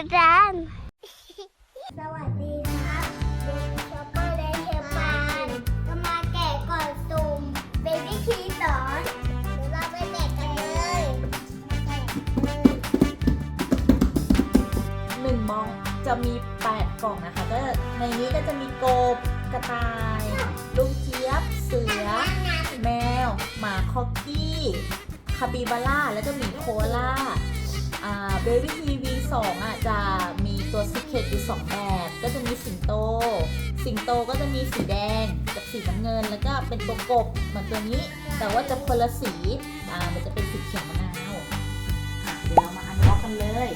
ติดตสวัสดีครับเด็ชอปเปอร์และเชปานก็มาแกะกล่องสุ่มเบบี้คีสอนเดี๋เราไปแกะกันเลยหนึ่งมองจะมี 8 กล่องนะคะ ก็ในนี้ก็จะมีโกบกระต่าย ลูกเจี๊ยบ เสือ แมว หมาคอกกี้ คาปิบาร่า แล้วก็มีโคล่า อ่า เบบี้ทีวี 2อะจะมีตัวซิกเก็ตอยู่2แบบ ก็จะมีสิงโต สิงโตก็จะมีสีแดงกับสีน้ำเงิน แล้วก็เป็นตัวกบเหมือนตัวนี้ แต่ว่าจะคนละสีอ่ามันจะเป็นสีเขียวมะนาวเดี๋ยวเรามาอันล็อกกันเลย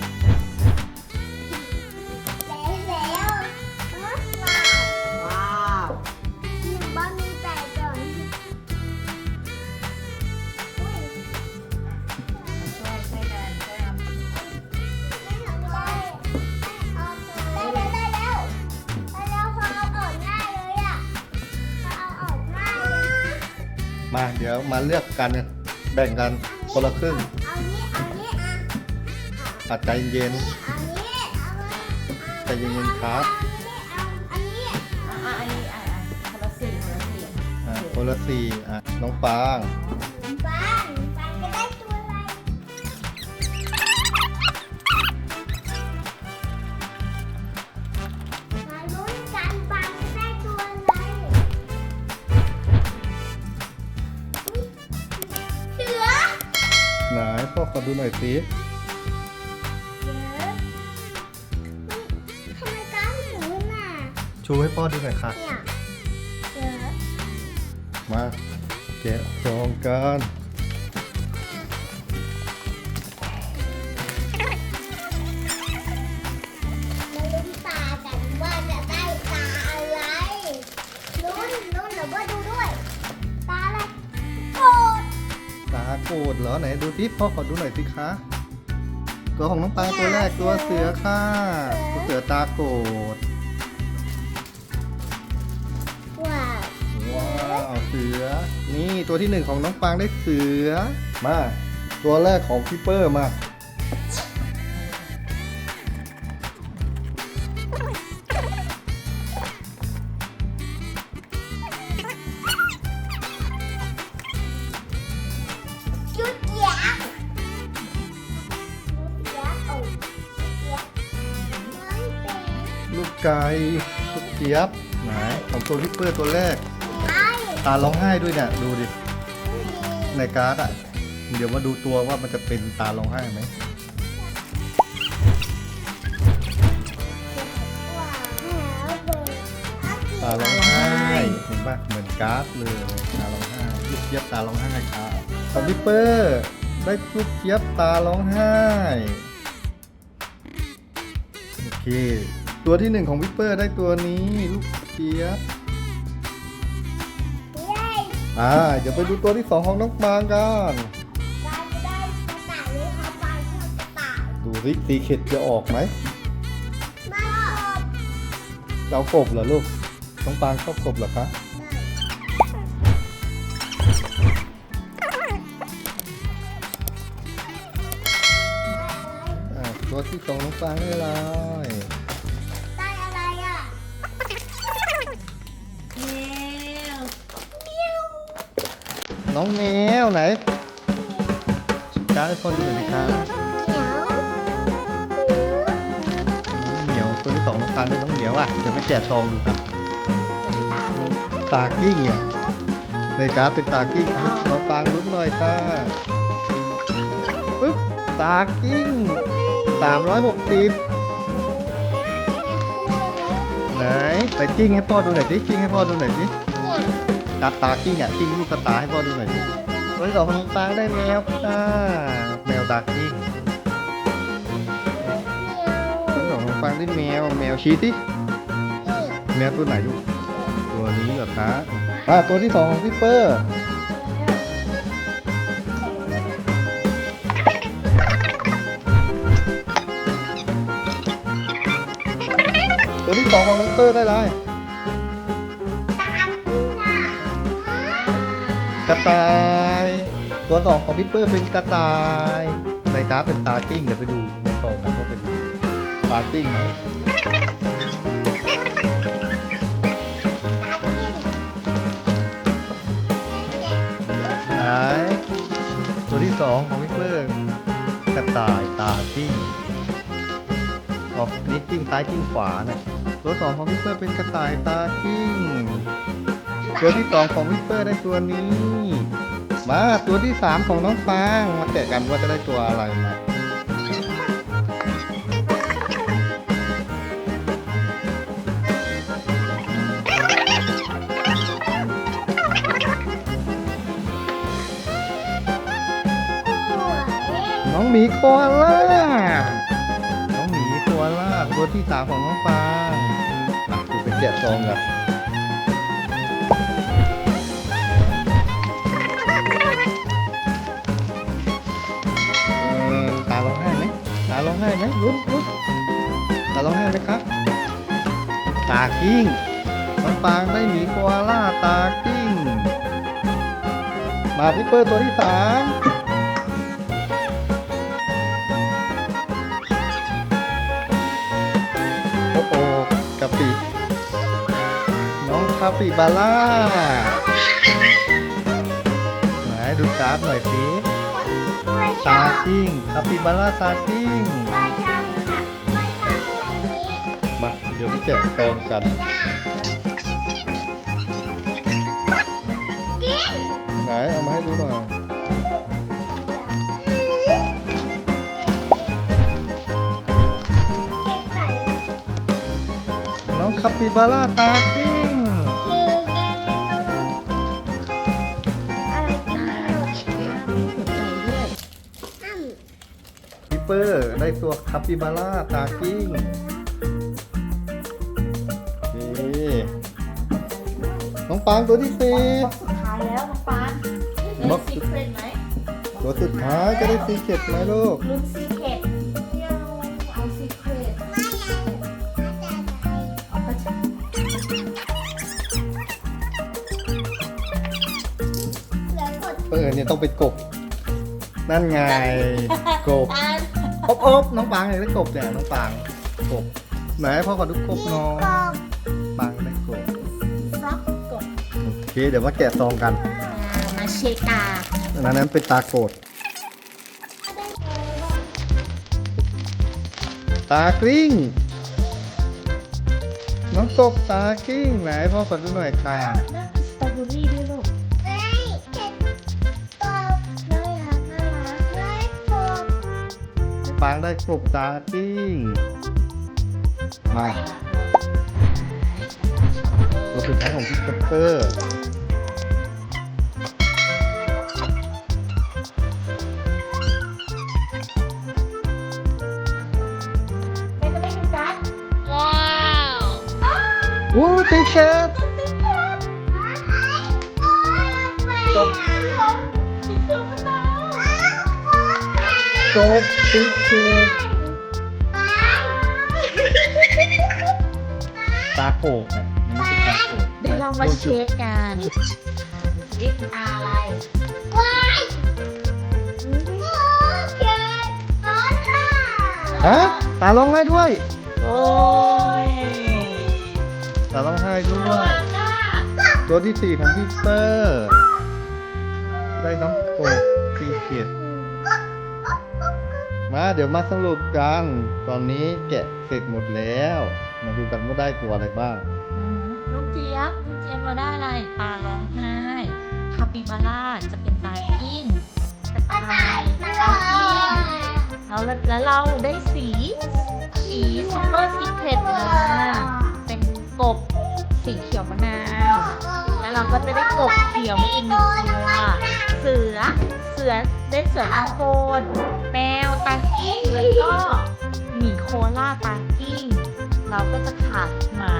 ดี๋ยวมาเลือกกันแบ่งกันคนละครึ่งเอานี้เอานี้อะปัดใจเย็นเอานี้เอามาใจเย็นๆครับเอาอันนี้อะอะอันนี้อะอะคนละสีคนละสีอะคนละสี่อะน้องฟาง ขอดูหน่อยสิเสือทำไมก้าวหนูน่ะชูให้พ่อดูหน่อยค่ะ เนี่ยเสือมาแกะซองกัน โกรธเหรอไหนดูสิพ่อขอดูหน่อยสิคะตัวของน้องปางตัวแรกตัวเสือค่ะตัวเสือตาโกรธว้าวว้าวเสือ นี่ตัวที่หนึ่งของน้องปางได้เสือมาตัวแรกของพี่เปอร์มา ลูกไก่ลูกเจี๊ยบไหนของตัวพี่เปอร์ตัวแรกไอ้ตาร้องไห้ด้วยเนี่ยดูดิ ในการ์ดอะ เดี๋ยวมาดูตัวว่ามันจะเป็นตาร้องไห้ไหมว้าวเบอร์อาเกียตาร้องไห้เห็นปะเหมือนการ์ดเลยตาร้องไห้ลูกเจี๊ยบตาร้องไห้ครับของพี่เปอร์ได้ลูกเจี๊ยบตาร้องไห้โอเค ตัวที่หนึ่งของพี่เปอร์ได้ตัวนี้ลูกเจี๊ยบเย้อ่าเดี๋ยวไปดูตัวที่สองของน้องปางกันปลาจะได้กระต่ายเลยครับปลาชอบกระต่ายดูสิสีเข็ดจะออกไหมมาออกเจ้ากบเหรอลูกน้องปางชอบกบเหรอคะอ่าตัวที่สองน้องปางได้เลย น้องแมวไหนการ์ดให้พ่อดูหน่อยนะคะเหนียวน้องเหมียวตัวที่สองน้องปางได้น้องเหมียวอะเดี๋ยวไปแกะซองดูครับ ตากิ้งอะในการ์ดเป็นตากิ้งอะน้องปางลุ้นหน่อยค่ะปึ๊บตากิ้งสามร้อยหกสิบไหนไปกิ้งให้พ่อดูหน่อยสิกิ้งให้พ่อดูหน่อยสิ ตาตากิ้งอะกิ้งลูกตาให้พ่อดูหน่อยสิตัวที่สองของน้องปาได้แมวค่ะแมวตากิ้งตัวที่สองของน้องปางได้แมวแมวชี้สิแมวตัวไหนลูกตัวนี้เหรอคะอ่าตัวที่สองของพี่เปอร์ตัวที่สองของน้องเปอร์ได้ไรต กระต่าย ตัวสองของพี่เปอร์เป็นกระต่ายในกาเป็นตากิ้งเดี๋ยวไปดูในกล่องกันว่าเป็นตาร์ติ้งไหมไหนตัวที่สองของพี่เปิ้ลกระต่ายตาจิ้งออกนี่จิ้งซ้ายจิ้งขวาเนี่ยตัวสองของพี่เปิ้ลเป็นกระต่ายตาจิ้ง ตัวที่สองของพี่เปิ้ลได้ตัวนี้ มาตัวที่สามของน้องฟาง มาแกะกันว่าจะได้ตัวอะไรมาน้องหมีโคอาล่า น้องหมีโคอาล่าตัวที่สามของน้องฟางอะดูไปแกะซองกันาร้องไห้ไหมลุ้นลุ้นตาร้องไห้ไหมครับ ตากิ้งน้องฟางได้หมีโคอาล่าตากิ้งมาพี่เปิดตัวที่สามโอ้โหกะปิน้องคาปิบาร่าไหนดูกราฟหน่อยสิ ตากิ้งคาปิบาร่าตากิ้งมาเดี๋ยวพี่แกะแปลงกันไหนเอามาให้ดูหน่อยน้องคาปิบาร่าตากิ้ง เปอร์ ได้ตัวคาปิบาร่าตากิ้งนี่น้องปางตัวที่สี่ สุดท้ายแล้วน้องปานบล็ลุ้อกนซีเครตไหมตัวสุดท้ายจะได้ซีเก็ตไหมลูก ลุ้นซีเครตไม่เอาเอาซีเครตเอาไปจ้ะเออเนี่ยต้องเป็นกบ นั่นไงกบ ปาน อบอบน้องปางอยากได้กบเนี่ยน้องปางกบไหนพ่อขอดูกบน้องปางได้กบฟ็อกกดโอเคเดี๋ยวมาแกะซองกันอ่ามาเชกาอันนั้นเป็นตาโกดตากลิ้งน้องกบตากลิ้งไหนพ่อขอดูหน่อยค่ะนั่นสตรอเบอรี่ ปางได้กบตากลิ้งมาตัวสุดท้ายของพี่เปเปอร์ไม่ก็ไม่มีการ์ดวู้ตีเชิร์ต กบตีเชิร์ตตาโกกเนี่ยนี่คือตาโกกเดี๋ยวเรามาเช็คกันนี่อะไรฮะตาร้องไห้ด้วย โอ้ยตาร้องไห้ด้วยตัวที่สี่ของพี่เปอร์ ได้น้องโกบซีเกียด มาเดี๋ยวมาสรุปกัน ตอนนี้แกะเสร็จหมดแล้ว มาดูกันว่าได้ตัวอะไรบ้างอืมลูกเจี๊ยบลูกเจี๊ยบเราได้อะไรตาร้องไห้คาปิบาร่าจะเป็นตากิ้งกระต่ายตากิ้งแล้วแล้วเราได้สีสีซุปเปอร์ซีเครตมาเป็นกบสีเขียวมะนาวแล้วเราก็จะได้กบเขียวมาอีกหนึ่งตัวเสือ เสือได้เสือมังกรแมวตากิ้ง แล้วก็หมีโคล่าตากิ้งเราก็จะขาดหมา